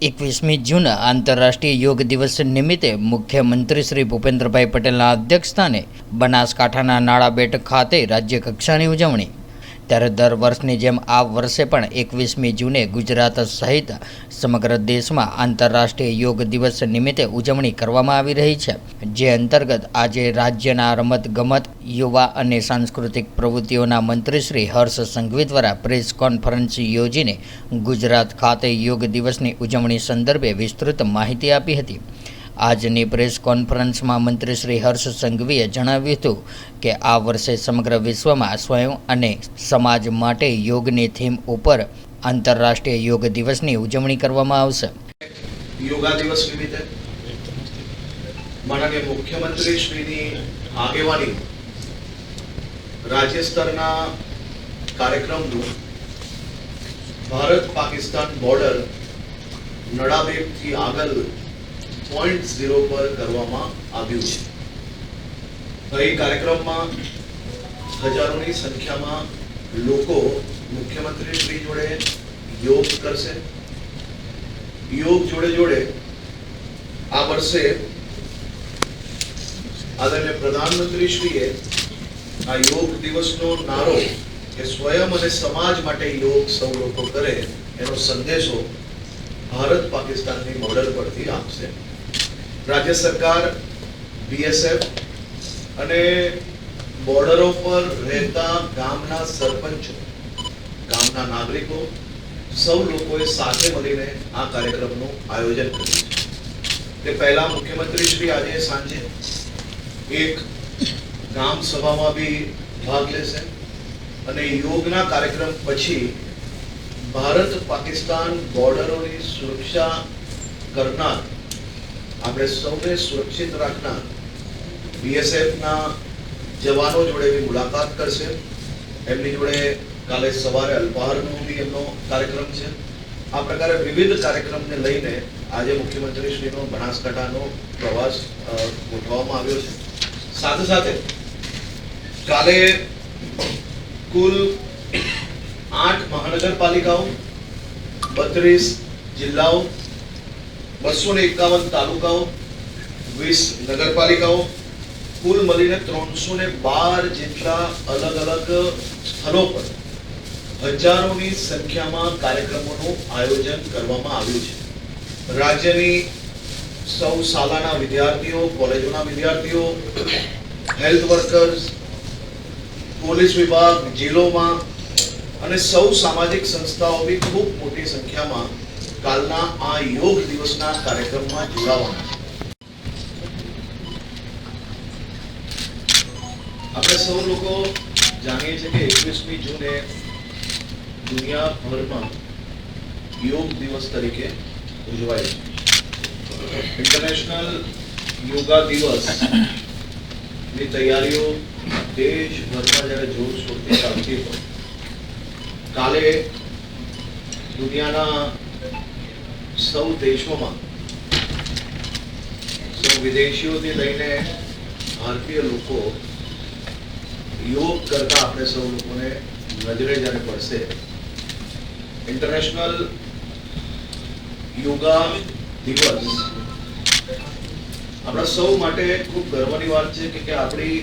એકવીસમી જૂન આંતરરાષ્ટ્રીય યોગ દિવસ નિમિત્તે મુખ્યમંત્રી શ્રી ભૂપેન્દ્રભાઈ પટેલના અધ્યક્ષસ્થાને બનાસકાંઠાના નાળાબેટ ખાતે રાજ્ય કક્ષાની ઉજવણી ત્યારે દર વર્ષની જેમ આ વર્ષે પણ એકવીસમી જૂને ગુજરાત સહિત સમગ્ર દેશમાં આંતરરાષ્ટ્રીય યોગ દિવસ નિમિત્તે ઉજવણી કરવામાં આવી રહી છે. જે અંતર્ગત આજે રાજ્યના રમતગમત, યુવા અને સાંસ્કૃતિક પ્રવૃત્તિઓના મંત્રી શ્રી હર્ષ સંઘવી દ્વારા પ્રેસ કોન્ફરન્સ યોજીને ગુજરાત ખાતે યોગ દિવસની ઉજવણી સંદર્ભે વિસ્તૃત માહિતી આપી હતી. આજની પ્રેસ કોન્ફરન્સમાં મંત્રી શ્રી હર્ષ સંઘવીએ જણાવ્યું હતું કે આ વર્ષે સમગ્ર વિશ્વમાં સ્વયં અને સમાજ માટે યોગની થીમ ઉપર આંતરરાષ્ટ્રીય યોગ દિવસની ઉજવણી કરવામાં આવશે. યોગા દિવસ નિમિત્તે માનનીય મુખ્યમંત્રી શ્રીની આગેવાની રાજ્ય સ્તરના કાર્યક્રમનું ભારત પાકિસ્તાન બોર્ડર નડાબેટથી આગળ પોઈન્ટ ઝીરો પર કરવામાં આવ્યું છે. અહીં કાર્યક્રમમાં હજારોની સંખ્યામાં લોકો મુખ્યમંત્રી શ્રી જોડે યોગ કરશે. યોગ જોડે જોડે આ વર્ષે આદરણીય પ્રધાનમંત્રી શ્રીએ આ યોગ દિવસનો નારો કે સ્વયં અને સમાજ માટે યોગ સૌ લોકો કરે એનો સંદેશો ભારત પાકિસ્તાનની બોર્ડર પરથી આપશે. રાજ્ય સરકાર બીએસએફ અને બોર્ડરો પર રહેતા ગામના સરપંચો, ગામના નાગરિકો, સૌ લોકોએ સાથે મળીને આ કાર્યક્રમનું આયોજન કર્યું તે પહેલા મુખ્યમંત્રી શ્રી આજે સાંજે એક ગામ સભામાં બી ભાગ લેશે અને યોગના કાર્યક્રમ પછી ભારત પાકિસ્તાન બોર્ડરોની સુરક્ષા કરનાર આપણે સૌને સુરક્ષિત રાખનાર બીએસએફના જવાનો જોડે બી મુલાકાત કરશે. એમની જોડે કાલે સવારે અલ્પાહારનો બી એમનો કાર્યક્રમ છે. આ પ્રકારે વિવિધ કાર્યક્રમને લઈને આજે મુખ્યમંત્રી શ્રીનો બનાસકાંઠાનો પ્રવાસ ગોઠવવામાં આવ્યો છે. સાથે સાથે કાલે કુલ આઠ મહાનગરપાલિકાઓ, બત્રીસ જિલ્લાઓ બસો ને એકાવન તાલુકાઓ, વીસ નગરપાલિકાઓ, કુલ મળીને ત્રણસો ને બાર જેટલા અલગ અલગ સ્થળો પર હજારોની સંખ્યામાં કાર્યક્રમોનું આયોજન કરવામાં આવ્યું છે. રાજ્યની સૌ શાળાના વિદ્યાર્થીઓ, કોલેજોના વિદ્યાર્થીઓ, હેલ્થ વર્કર્સ, પોલીસ વિભાગ જિલ્લોમાં અને સૌ સામાજિક સંસ્થાઓ બી ખૂબ મોટી સંખ્યામાં કાલના આ યોગ દિવસના કાર્યક્રમમાં જોડાવાના આપણે સૌ લોકો જાણીએ છીએ કે એકવીસમી જૂને દુનિયાભરમાં યોગ દિવસ તરીકે ઉજવાય છે. ઇન્ટરનેશનલ યોગા દિવસની તૈયારીઓ દેશભરમાં જ્યારે જોરશોરથી ચાલતી હોય, કાલે દુનિયાના સૌ દેશોમાં, સૌ વિદેશીઓથી લઈને ભારતીય લોકો યોગ કરતા આપણે સૌ લોકોને નજરે જ્યારે પડશે ઇન્ટરનેશનલ યોગા દિવસ આપણા સૌ માટે ખૂબ ગર્વની વાત છે કે આપણી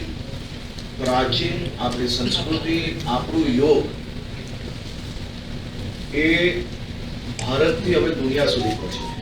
પ્રાચીન, આપણી સંસ્કૃતિ, આપણું યોગ એ ભારતથી હવે દુનિયા સુધી પહોંચે.